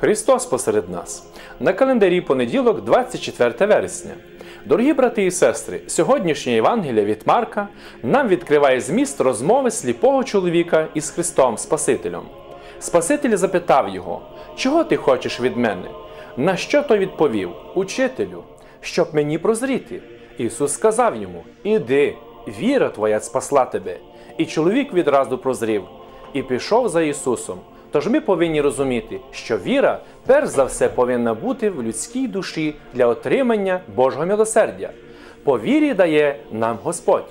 Христос посеред нас. На календарі понеділок, 24 вересня. Дорогі брати і сестри, сьогоднішнє Євангелія від Марка нам відкриває зміст розмови сліпого чоловіка із Христом Спасителем. Спаситель запитав його, чого ти хочеш від мене? На що той відповів? Учителю, щоб мені прозріти. Ісус сказав йому: Іди, віра твоя спасла тебе. І чоловік відразу прозрів і пішов за Ісусом. Тож ми повинні розуміти, що віра перш за все повинна бути в людській душі для отримання Божого милосердя. По вірі дає нам Господь.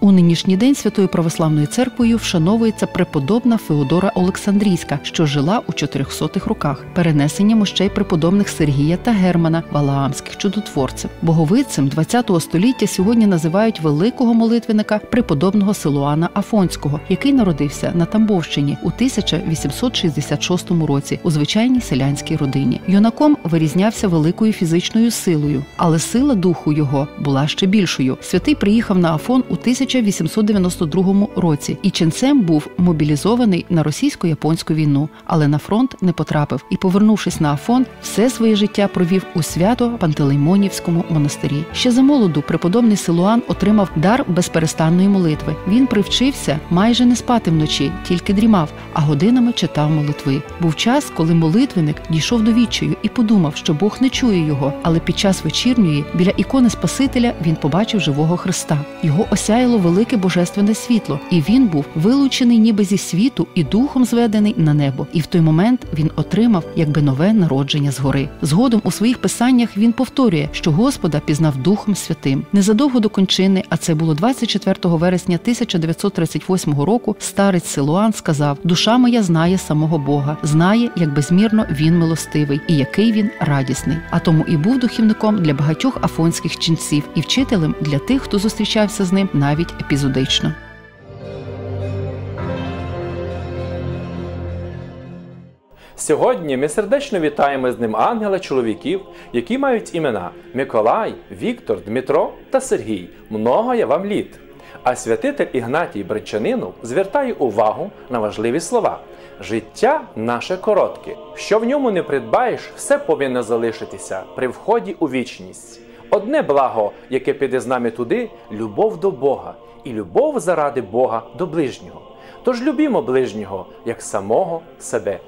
У нинішній день Святою Православною церквою вшановується преподобна Феодора Олександрійська, що жила у 400-х роках, перенесення мощей преподобних Сергія та Германа, валаамських чудотворців. Боговицем ХХ століття сьогодні називають великого молитвенника преподобного Силуана Афонського, який народився на Тамбовщині у 1866 році у звичайній селянській родині. Юнаком вирізнявся великою фізичною силою, але сила духу його була ще більшою. Святий приїхав на Афон у 1892 році і ченцем був мобілізований на російсько-японську війну, але на фронт не потрапив і, повернувшись на Афон, все своє життя провів у свято Пантелеймонівському монастирі. Ще за молоду преподобний Силуан отримав дар безперестанної молитви. Він привчився майже не спати вночі, тільки дрімав, а годинами читав молитви. Був час, коли молитвеник дійшов до відчаю і подумав, що Бог не чує його, але під час вечірньої біля ікони Спасителя він побачив живого Христа. Його осяяло велике божественне світло, і він був вилучений ніби зі світу і духом зведений на небо. І в той момент він отримав якби нове народження згори. Згодом у своїх писаннях він повторює, що Господа пізнав Духом Святим. Незадовго до кончини, а це було 24 вересня 1938 року. Старець Силуан сказав: Душа моя знає самого Бога, знає, як безмірно він милостивий і який він радісний. А тому і був духівником для багатьох афонських ченців і вчителем для тих, хто зустрічався з ним навіть епізодично. Сьогодні ми сердечно вітаємо з ним ангела чоловіків, які мають імена Миколай, Віктор, Дмитро та Сергій. Много я вам літ. А святитель Ігнатій Бричанинов звертає увагу на важливі слова. Життя наше коротке. Що в ньому не придбаєш, все повинно залишитися при вході у вічність. Одне благо, яке піде з нами туди любов до Бога і любов заради Бога до ближнього. Тож любімо ближнього як самого себе.